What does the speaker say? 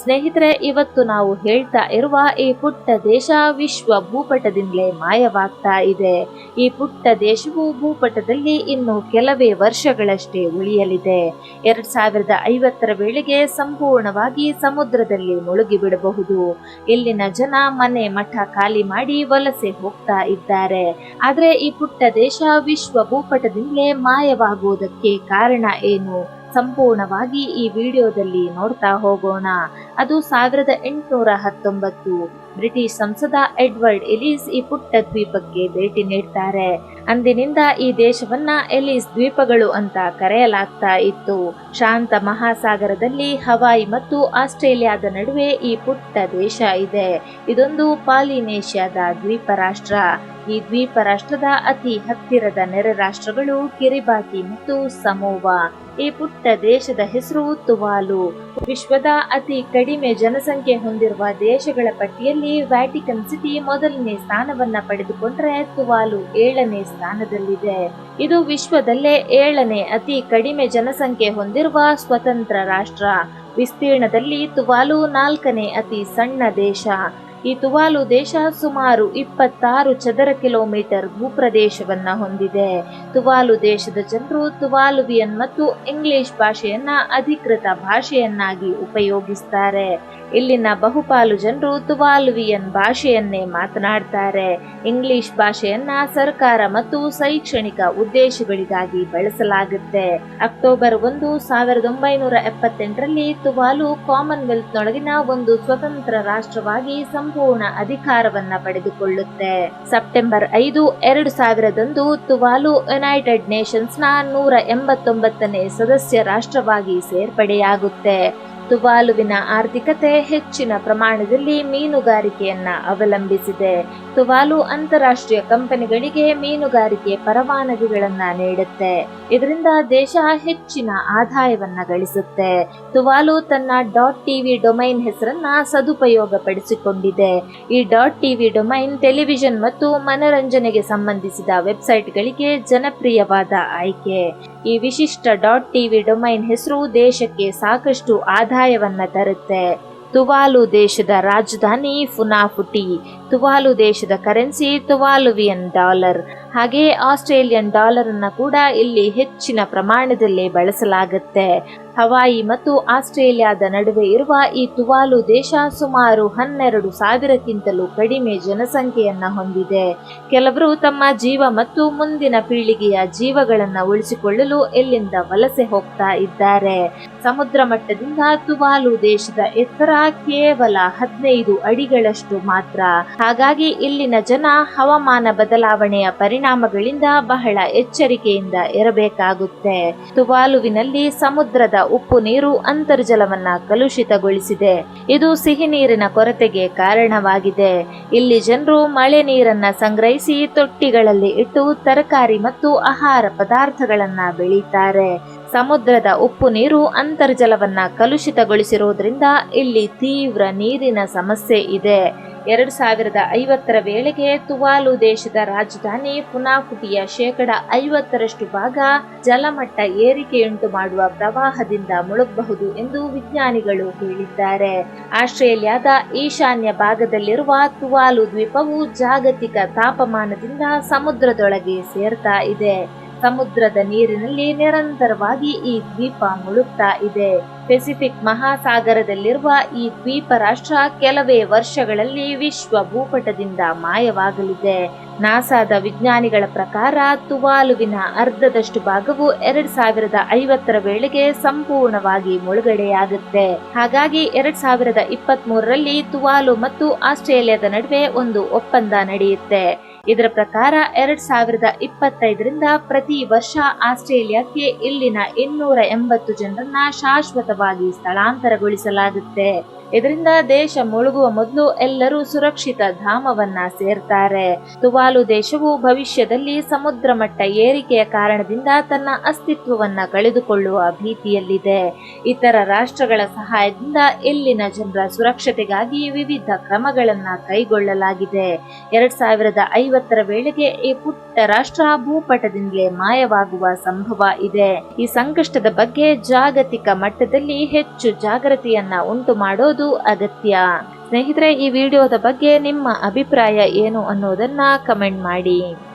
ಸ್ನೇಹಿತರೆ, ಇವತ್ತು ನಾವು ಹೇಳ್ತಾ ಇರುವ ಈ ಪುಟ್ಟ ದೇಶ ವಿಶ್ವ ಭೂಪಟದಿಂದಲೇ ಮಾಯವಾಗ್ತಾ ಇದೆ. ಈ ಪುಟ್ಟ ದೇಶವು ಭೂಪಟದಲ್ಲಿ ಇನ್ನು ಕೆಲವೇ ವರ್ಷಗಳಷ್ಟೇ ಉಳಿಯಲಿದೆ. ಎರಡ್ ಸಾವಿರದ ಐವತ್ತರ ವೇಳೆಗೆ ಸಂಪೂರ್ಣವಾಗಿ ಸಮುದ್ರದಲ್ಲಿ ಮುಳುಗಿ ಬಿಡಬಹುದು ಇಲ್ಲಿನ ಜನ ಮನೆ ಮಠ ಖಾಲಿ ಮಾಡಿ ವಲಸೆ ಹೋಗ್ತಾ ಇದ್ದಾರೆ. ಆದ್ರೆ ಈ ಪುಟ್ಟ ದೇಶ ವಿಶ್ವ ಭೂಪಟದಿಂದಲೇ ಮಾಯವಾಗುವುದಕ್ಕೆ ಕಾರಣ ಏನು? ಸಂಪೂರ್ಣವಾಗಿ ಈ ವಿಡಿಯೋದಲ್ಲಿ ನೋಡ್ತಾ ಹೋಗೋಣ. ಅದು ಸಾವಿರದ ಎಂಟುನೂರ ಹತ್ತೊಂಬತ್ತು. ಬ್ರಿಟಿಷ್ ಸಂಸದ ಎಡ್ವರ್ಡ್ ಎಲಿಸ್ ಈ ಪುಟ್ಟ ದ್ವೀಪಕ್ಕೆ ಭೇಟಿ ನೀಡ್ತಾರೆ. ಅಂದಿನಿಂದ ಈ ದೇಶವನ್ನ ಎಲಿಸ್ ದ್ವೀಪಗಳು ಅಂತ ಕರೆಯಲಾಗ್ತಾ ಇತ್ತು. ಶಾಂತ ಮಹಾಸಾಗರದಲ್ಲಿ ಹವಾಯಿ ಮತ್ತು ಆಸ್ಟ್ರೇಲಿಯಾದ ನಡುವೆ ಈ ಪುಟ್ಟ ದೇಶ ಇದೆ. ಇದೊಂದು ಪಾಲಿನೇಷ್ಯಾದ ದ್ವೀಪ ರಾಷ್ಟ್ರ ಈ ದ್ವೀಪ ರಾಷ್ಟ್ರದ ಅತಿ ಹತ್ತಿರದ ನೆರೆ ರಾಷ್ಟ್ರಗಳು ಕಿರಿಬಾತಿ ಮತ್ತು ಸಮೋವಾ. ಈ ಪುಟ್ಟ ದೇಶದ ಹೆಸರು ತುವಾಲು. ವಿಶ್ವದ ಅತಿ ಕಡಿಮೆ ಜನಸಂಖ್ಯೆ ಹೊಂದಿರುವ ದೇಶಗಳ ಪಟ್ಟಿಯಲ್ಲಿ ವ್ಯಾಟಿಕನ್ ಸಿಟಿ ಮೊದಲನೇ ಸ್ಥಾನವನ್ನ ಪಡೆದುಕೊಂಡ್ರೆ ತುವಾಲು ಏಳನೇ ಸ್ಥಾನದಲ್ಲಿದೆ. ಇದು ವಿಶ್ವದಲ್ಲೇ ಏಳನೇ ಅತಿ ಕಡಿಮೆ ಜನಸಂಖ್ಯೆ ಹೊಂದಿರುವ ಸ್ವತಂತ್ರ ರಾಷ್ಟ್ರ. ವಿಸ್ತೀರ್ಣದಲ್ಲಿ ತುವಾಲು ನಾಲ್ಕನೇ ಅತಿ ಸಣ್ಣ ದೇಶ. ಈ ತುವಾಲು ದೇಶ ಸುಮಾರು ಇಪ್ಪತ್ತಾರು ಚದರ ಕಿಲೋಮೀಟರ್ ಭೂಪ್ರದೇಶವನ್ನ ಹೊಂದಿದೆ. ತುವಾಲು ದೇಶದ ಜನರು ತುವಾಲುವಿಯನ್ ಮತ್ತು ಇಂಗ್ಲಿಷ್ ಭಾಷೆಯನ್ನ ಅಧಿಕೃತ ಭಾಷೆಯನ್ನಾಗಿ ಉಪಯೋಗಿಸ್ತಾರೆ. ಇಲ್ಲಿನ ಬಹುಪಾಲು ಜನರು ತುವಾಲುವಿಯನ್ ಭಾಷೆಯನ್ನೇ ಮಾತನಾಡ್ತಾರೆ. ಇಂಗ್ಲಿಷ್ ಭಾಷೆಯನ್ನ ಸರ್ಕಾರ ಮತ್ತು ಶೈಕ್ಷಣಿಕ ಉದ್ದೇಶಗಳಿಗಾಗಿ ಬಳಸಲಾಗುತ್ತೆ. ಅಕ್ಟೋಬರ್ ಒಂದು, ಸಾವಿರದ ಒಂಬೈನೂರ ಎಪ್ಪತ್ತೆಂಟರಲ್ಲಿ ತುವಾಲು ಕಾಮನ್ವೆಲ್ತ್ನೊಳಗಿನ ಒಂದು ಸ್ವತಂತ್ರ ರಾಷ್ಟ್ರವಾಗಿ ಸಂಪೂರ್ಣ ಅಧಿಕಾರವನ್ನ ಪಡೆದುಕೊಳ್ಳುತ್ತೆ. ಸೆಪ್ಟೆಂಬರ್ ಐದು, ಎರಡು ಸಾವಿರದಂದು ತುವಾಲು ಯುನೈಟೆಡ್ ನೇಷನ್ಸ್ನ ನೂರ ಎಂಬತ್ತೊಂಬತ್ತನೇ ಸದಸ್ಯ ರಾಷ್ಟ್ರವಾಗಿ ಸೇರ್ಪಡೆಯಾಗುತ್ತೆ. ತುವಾಲುವಿನ ಆರ್ಥಿಕತೆ ಹೆಚ್ಚಿನ ಪ್ರಮಾಣದಲ್ಲಿ ಮೀನುಗಾರಿಕೆಯನ್ನ ಅವಲಂಬಿಸಿದೆ. ತುವಾಲು ಅಂತಾರಾಷ್ಟ್ರೀಯ ಕಂಪನಿಗಳಿಗೆ ಮೀನುಗಾರಿಕೆ ಪರವಾನಗಿಗಳನ್ನ ನೀಡುತ್ತೆ. ಇದರಿಂದ ದೇಶ ಹೆಚ್ಚಿನ ಆದಾಯವನ್ನ ಗಳಿಸುತ್ತೆ. ತುವಾಲು ತನ್ನ. ಡಾಟ್ ಟಿವಿ ಡೊಮೈನ್ ಹೆಸರನ್ನ ಸದುಪಯೋಗ ಪಡಿಸಿಕೊಂಡಿದೆ ಈ. ಡಾಟ್ ಟಿವಿ ಡೊಮೈನ್ ಟೆಲಿವಿಷನ್ ಮತ್ತು ಮನರಂಜನೆಗೆ ಸಂಬಂಧಿಸಿದ ವೆಬ್ಸೈಟ್ಗಳಿಗೆ ಜನಪ್ರಿಯವಾದ ಆಯ್ಕೆ. ಈ ವಿಶಿಷ್ಟ. ಡಾಟ್ ಟಿವಿ ಡೊಮೈನ್ ಹೆಸರು ದೇಶಕ್ಕೆ ಸಾಕಷ್ಟು ಆದಾಯವನ್ನ ತರುತ್ತೆ. ತುವಾಲು ದೇಶದ ರಾಜಧಾನಿ ಫುನಾಫುಟಿ. ತುವಾಲು ದೇಶದ ಕರೆನ್ಸಿ ತುವಾಲುವಿಯನ್ ಡಾಲರ್. ಹಾಗೆ ಆಸ್ಟ್ರೇಲಿಯನ್ ಡಾಲರ್ ಅನ್ನ ಕೂಡ ಇಲ್ಲಿ ಹೆಚ್ಚಿನ ಪ್ರಮಾಣದಲ್ಲಿ ಬಳಸಲಾಗುತ್ತೆ. ಹವಾಯಿ ಮತ್ತು ಆಸ್ಟ್ರೇಲಿಯಾದ ನಡುವೆ ಇರುವ ಈ ತುವಾಲು ದೇಶ ಸುಮಾರು ಹನ್ನೆರಡು ಸಾವಿರಕ್ಕಿಂತಲೂ ಕಡಿಮೆ ಜನಸಂಖ್ಯೆಯನ್ನ ಹೊಂದಿದೆ. ಕೆಲವರು ತಮ್ಮ ಜೀವ ಮತ್ತು ಮುಂದಿನ ಪೀಳಿಗೆಯ ಜೀವಗಳನ್ನು ಉಳಿಸಿಕೊಳ್ಳಲು ಇಲ್ಲಿಂದ ವಲಸೆ ಹೋಗ್ತಾ ಇದ್ದಾರೆ. ಸಮುದ್ರ ಮಟ್ಟದಿಂದ ತುವಾಲು ದೇಶದ ಎತ್ತರ ಕೇವಲ ಹದಿನೈದು ಅಡಿಗಳಷ್ಟು ಮಾತ್ರ. ಹಾಗಾಗಿ ಇಲ್ಲಿನ ಜನ ಹವಾಮಾನ ಬದಲಾವಣೆಯ ಪರಿಣಾಮಗಳಿಂದ ಬಹಳ ಎಚ್ಚರಿಕೆಯಿಂದ ಇರಬೇಕಾಗುತ್ತೆ. ತುವಾಲುವಿನಲ್ಲಿ ಸಮುದ್ರದ ಉಪ್ಪು ನೀರು ಅಂತರ್ಜಲವನ್ನ ಕಲುಷಿತಗೊಳಿಸಿದೆ. ಇದು ಸಿಹಿ ನೀರಿನ ಕೊರತೆಗೆ ಕಾರಣವಾಗಿದೆ. ಇಲ್ಲಿ ಜನರು ಮಳೆ ನೀರನ್ನ ಸಂಗ್ರಹಿಸಿ ತೊಟ್ಟಿಗಳಲ್ಲಿ ಇಟ್ಟು ತರಕಾರಿ ಮತ್ತು ಆಹಾರ ಪದಾರ್ಥಗಳನ್ನ ಬೆಳೀತಾರೆ. ಸಮುದ್ರದ ಉಪ್ಪು ನೀರು ಅಂತರ್ಜಲವನ್ನ ಕಲುಷಿತಗೊಳಿಸಿರೋದ್ರಿಂದ ಇಲ್ಲಿ ತೀವ್ರ ನೀರಿನ ಸಮಸ್ಯೆ ಇದೆ. ಎರಡ್ ಸಾವಿರದ ಐವತ್ತರ ವೇಳೆಗೆ ತುವಾಲು ದೇಶದ ರಾಜಧಾನಿ ಪುನಾಕುಟಿಯ ಶೇಕಡ ಐವತ್ತರಷ್ಟು ಭಾಗ ಜಲಮಟ್ಟ ಏರಿಕೆಯುಂಟು ಮಾಡುವ ಪ್ರವಾಹದಿಂದ ಮುಳುಗಬಹುದು ಎಂದು ವಿಜ್ಞಾನಿಗಳು ಹೇಳಿದ್ದಾರೆ. ಆಸ್ಟ್ರೇಲಿಯಾದ ಈಶಾನ್ಯ ಭಾಗದಲ್ಲಿರುವ ತುವಾಲು ದ್ವೀಪವು ಜಾಗತಿಕ ತಾಪಮಾನದಿಂದ ಸಮುದ್ರದೊಳಗೆ ಸೇರ್ತಾ ಇದೆ. ಸಮುದ್ರದ ನೀರಿನಲ್ಲಿ ನಿರಂತರವಾಗಿ ಈ ದ್ವೀಪ ಮುಳುಗ್ತಾ ಇದೆ. ಪೆಸಿಫಿಕ್ ಮಹಾಸಾಗರದಲ್ಲಿರುವ ಈ ದ್ವೀಪ ರಾಷ್ಟ್ರ ಕೆಲವೇ ವರ್ಷಗಳಲ್ಲಿ ವಿಶ್ವ ಭೂಪಟದಿಂದ ಮಾಯವಾಗಲಿದೆ. ನಾಸಾದ ವಿಜ್ಞಾನಿಗಳ ಪ್ರಕಾರ ತುವಾಲುವಿನ ಅರ್ಧದಷ್ಟು ಭಾಗವು ಎರಡ್ ಸಾವಿರದ ಐವತ್ತರ ವೇಳೆಗೆ ಸಂಪೂರ್ಣವಾಗಿ ಮುಳುಗಡೆಯಾಗುತ್ತೆ. ಹಾಗಾಗಿ ಎರಡ್ ಸಾವಿರದ ಇಪ್ಪತ್ತ್ ಮೂರರಲ್ಲಿ ತುವಾಲು ಮತ್ತು ಆಸ್ಟ್ರೇಲಿಯಾದ ನಡುವೆ ಒಂದು ಒಪ್ಪಂದ ನಡೆಯುತ್ತೆ. ಇದರ ಪ್ರಕಾರ ಎರಡ್ ಸಾವಿರದ ಇಪ್ಪತ್ತೈದರಿಂದ ಪ್ರತಿ ವರ್ಷ ಆಸ್ಟ್ರೇಲಿಯಾಕ್ಕೆ ಇಲ್ಲಿನ ಇನ್ನೂರ ಎಂಬತ್ತು ಜನರನ್ನ ಶಾಶ್ವತವಾಗಿ ಸ್ಥಳಾಂತರಗೊಳಿಸಲಾಗುತ್ತೆ. ಇದರಿಂದ ದೇಶ ಮುಳುಗುವ ಮೊದಲು ಎಲ್ಲರೂ ಸುರಕ್ಷಿತ ಧಾಮವನ್ನ ಸೇರ್ತಾರೆ. ತುವಾಲು ದೇಶವು ಭವಿಷ್ಯದಲ್ಲಿ ಸಮುದ್ರ ಮಟ್ಟ ಏರಿಕೆಯ ಕಾರಣದಿಂದ ತನ್ನ ಅಸ್ತಿತ್ವವನ್ನ ಕಳೆದುಕೊಳ್ಳುವ ಭೀತಿಯಲ್ಲಿದೆ. ಇತರ ರಾಷ್ಟ್ರಗಳ ಸಹಾಯದಿಂದ ಇಲ್ಲಿನ ಜನರ ಸುರಕ್ಷತೆಗಾಗಿ ವಿವಿಧ ಕ್ರಮಗಳನ್ನ ಕೈಗೊಳ್ಳಲಾಗಿದೆ. ಎರಡ್ ಸಾವಿರದ ಐವತ್ತರ ವೇಳೆಗೆ ಈ ಪುಟ್ಟ ರಾಷ್ಟ್ರ ಭೂಪಟದಿಂದಲೇ ಮಾಯವಾಗುವ ಸಂಭವ ಇದೆ. ಈ ಸಂಕಷ್ಟದ ಬಗ್ಗೆ ಜಾಗತಿಕ ಮಟ್ಟದಲ್ಲಿ ಹೆಚ್ಚು ಜಾಗೃತಿಯನ್ನ ಉಂಟು ಮಾಡೋದು ಮಾಡುವುದು ಅಗತ್ಯ. ಸ್ನೇಹಿತರೆ ಈ ವಿಡಿಯೋದ ಬಗ್ಗೆ ನಿಮ್ಮ ಅಭಿಪ್ರಾಯ ಏನು ಅನ್ನೋದನ್ನ ಕಮೆಂಟ್ ಮಾಡಿ.